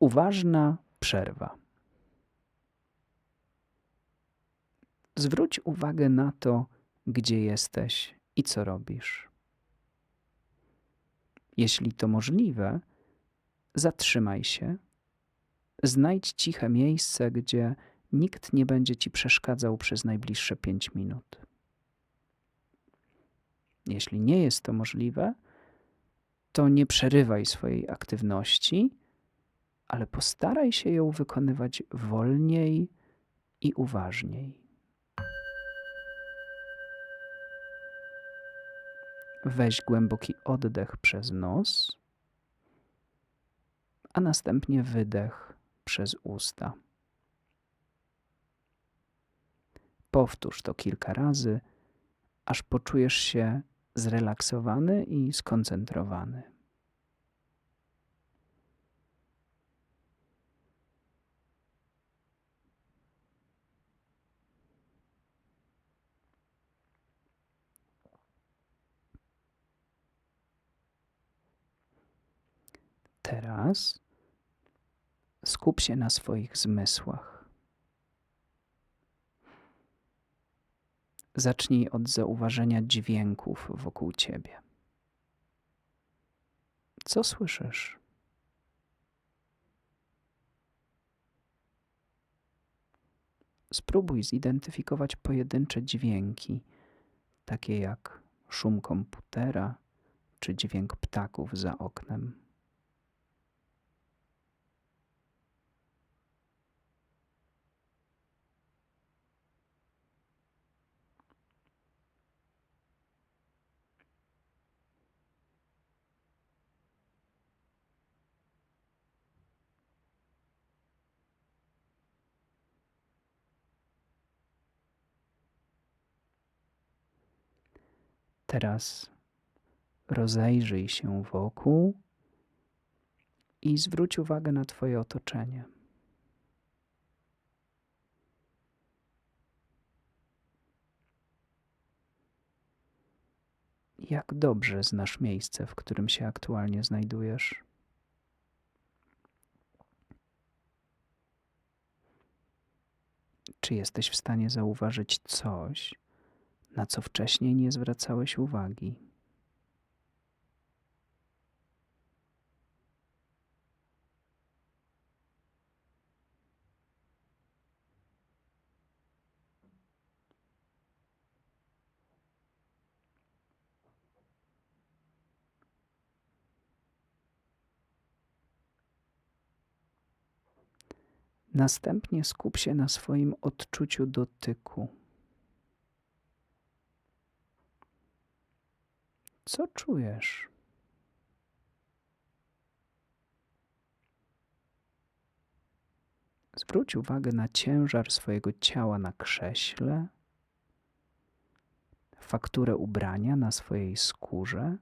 Uważna przerwa. Zwróć uwagę na to, gdzie jesteś i co robisz. Jeśli to możliwe, zatrzymaj się, znajdź ciche miejsce, gdzie nikt nie będzie ci przeszkadzał przez najbliższe pięć minut. Jeśli nie jest to możliwe, to nie przerywaj swojej aktywności, ale postaraj się ją wykonywać wolniej i uważniej. Weź głęboki oddech przez nos, a następnie wydech przez usta. Powtórz to kilka razy, aż poczujesz się zrelaksowany i skoncentrowany. Teraz skup się na swoich zmysłach. Zacznij od zauważenia dźwięków wokół ciebie. Co słyszysz? Spróbuj zidentyfikować pojedyncze dźwięki, takie jak szum komputera czy dźwięk ptaków za oknem. Teraz rozejrzyj się wokół i zwróć uwagę na Twoje otoczenie. Jak dobrze znasz miejsce, w którym się aktualnie znajdujesz? Czy jesteś w stanie zauważyć coś, na co wcześniej nie zwracałeś uwagi? Następnie skup się na swoim odczuciu dotyku. Co czujesz? Zwróć uwagę na ciężar swojego ciała na krześle, fakturę ubrania na swojej skórze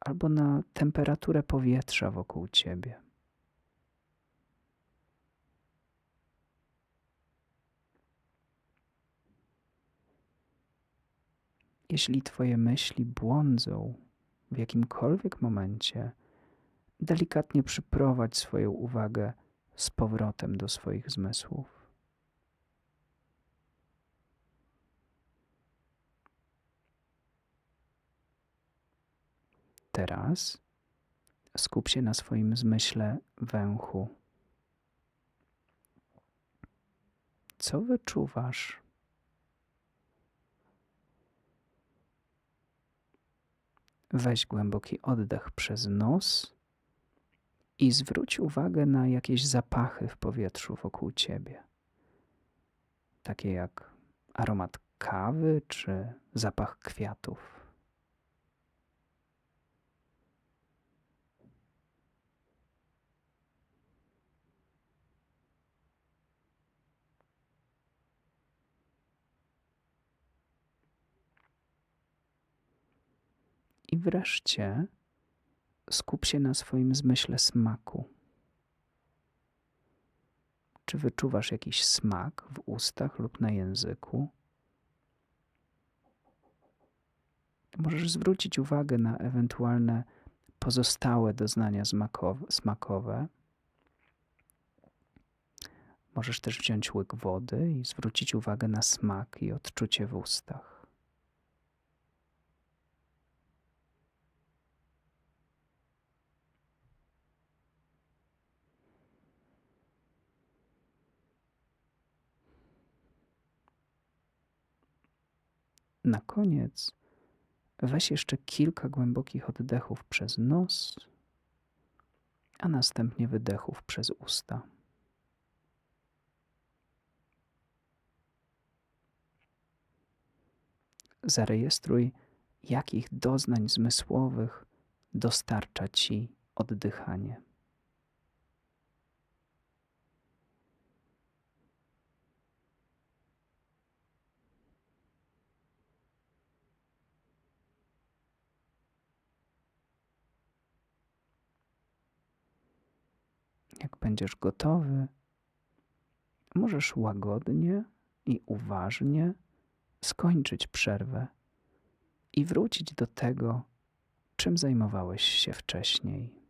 albo na temperaturę powietrza wokół ciebie. Jeśli Twoje myśli błądzą w jakimkolwiek momencie, delikatnie przyprowadź swoją uwagę z powrotem do swoich zmysłów. Teraz skup się na swoim zmyśle węchu. Co wyczuwasz? Weź głęboki oddech przez nos i zwróć uwagę na jakieś zapachy w powietrzu wokół ciebie. Takie jak aromat kawy czy zapach kwiatów. I wreszcie skup się na swoim zmyśle smaku. Czy wyczuwasz jakiś smak w ustach lub na języku? Możesz zwrócić uwagę na ewentualne pozostałe doznania smakowe. Możesz też wziąć łyk wody i zwrócić uwagę na smak i odczucie w ustach. Na koniec weź jeszcze kilka głębokich oddechów przez nos, a następnie wydechów przez usta. Zarejestruj, jakich doznań zmysłowych dostarcza ci oddychanie. Jak będziesz gotowy, możesz łagodnie i uważnie skończyć przerwę i wrócić do tego, czym zajmowałeś się wcześniej.